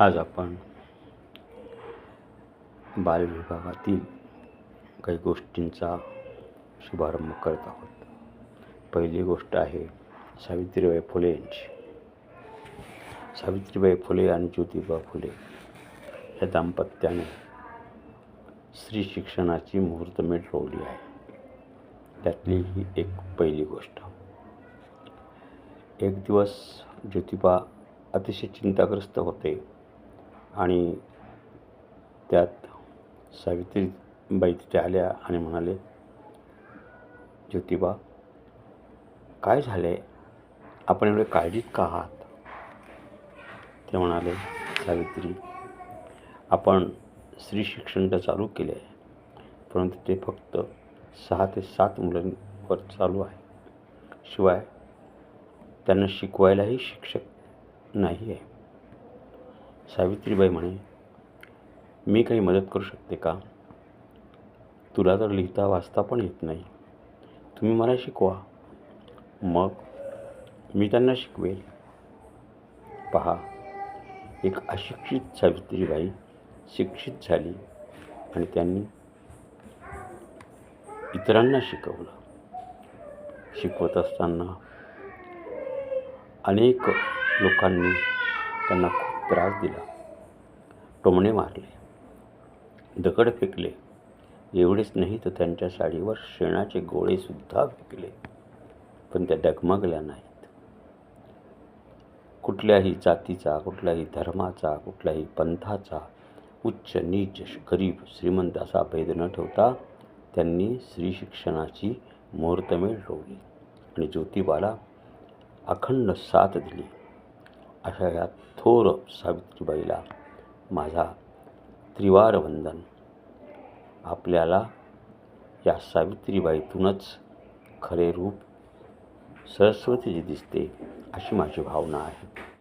आज आपण बालविभागातील काही गोष्टींचा शुभारंभ करत आहोत. पहिली गोष्ट आहे सावित्रीबाई फुले यांची. सावित्रीबाई फुले आणि ज्योतिबा फुले या दाम्पत्याने स्त्री शिक्षणाची मुहूर्तमेढ रोवली आहे. त्यातली ही एक पहिली गोष्ट. एक दिवस ज्योतिबा अतिशय चिंताग्रस्त होते. आणि त्यात सावित्रीबाई तिथे आल्या आणि म्हणाले ज्योतिबा काय झाले आपण एवढे काळजीत का आहात? ते म्हणाले सावित्री आपण स्त्री शिक्षण तर चालू केले आहे परंतु ते फक्त सहा ते सात मुलांवर चालू आहे. शिवाय त्यांना शिकवायलाही शिक्षक नाही आहे सावित्रीबाई म्हणे मी काही मदत करू शकते का? तुला तर लिहिता वाचता पण येत नाही. तुम्ही मला शिकवा. मग मी त्यांना शिकवेल. पहा एक अशिक्षित सावित्रीबाई शिक्षित झाली आणि त्यांनी इतरांना शिकवलं. शिकवत असताना अनेक लोकांनी त्यांना खूप त्रास दिला. टोमणे मारले. दगड फेकले. एवढेच नाही तर त्यांच्या साडीवर शेणाचे गोळेसुद्धा फेकले. पण त्या डगमगल्या नाहीत. कुठल्याही जातीचा कुठल्याही धर्माचा कुठल्याही पंथाचा उच्च नीच गरीब श्रीमंत असा भेद न ठेवता त्यांनी स्त्री शिक्षणाची मुहूर्तमेळ रोवली आणि ज्योतिबाला अखंड साथ दिली. अशा या थोर सावित्रीबाईला माझा त्रिवार वंदन. आपल्याला या सावित्रीबाईतूनच खरे रूप सरस्वतीची दिसते अशी माझी भावना आहे.